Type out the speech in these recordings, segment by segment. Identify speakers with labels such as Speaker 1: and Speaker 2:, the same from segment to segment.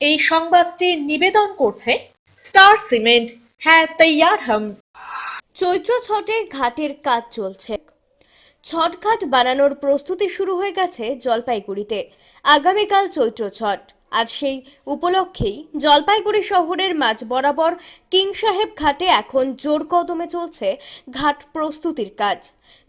Speaker 1: এই সংবাদটি নিবেদন করছে স্টার সিমেন্ট হ্যাঁ তৈয়ার হাম।
Speaker 2: চৈত্র ছটে ঘাটের কাজ চলছে। ছট ঘাট বানানোর প্রস্তুতি শুরু হয়ে গেছে জলপাইগুড়িতে। আগামীকাল চৈত্র ছট। আর সেই উপলক্ষেই জলপাইগুড়ি শহরের মাঝ বরাবর কিং সাহেব ঘাটে এখন জোর কদমে চলছে ঘাট প্রস্তুতির কাজ।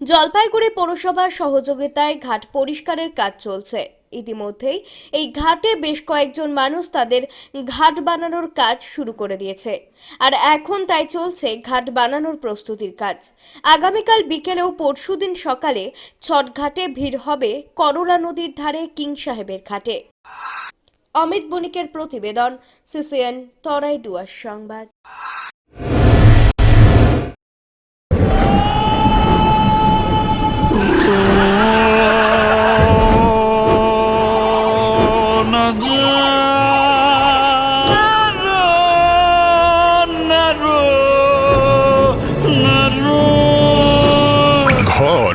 Speaker 2: জলপাইগুড়ি পৌরসভার সহযোগিতায় ঘাট পরিষ্কারের কাজ চলছে। ইতিমধ্যেই এই ঘাটে বেশ কয়েকজন মানুষ তাদের ঘাট বানানোর কাজ শুরু করে দিয়েছে। আর এখন তাই চলছে ঘাট বানানোর প্রস্তুতির কাজ। আগামীকাল বিকেলে ও পরশুদিন সকালে ছটঘাটে ভিড় হবে করলা নদীর ধারে কিং সাহেবের ঘাটে। অমিত বণিকের প্রতিবেদন, সিসিএন, তরাই ডুয়ার সংবাদ।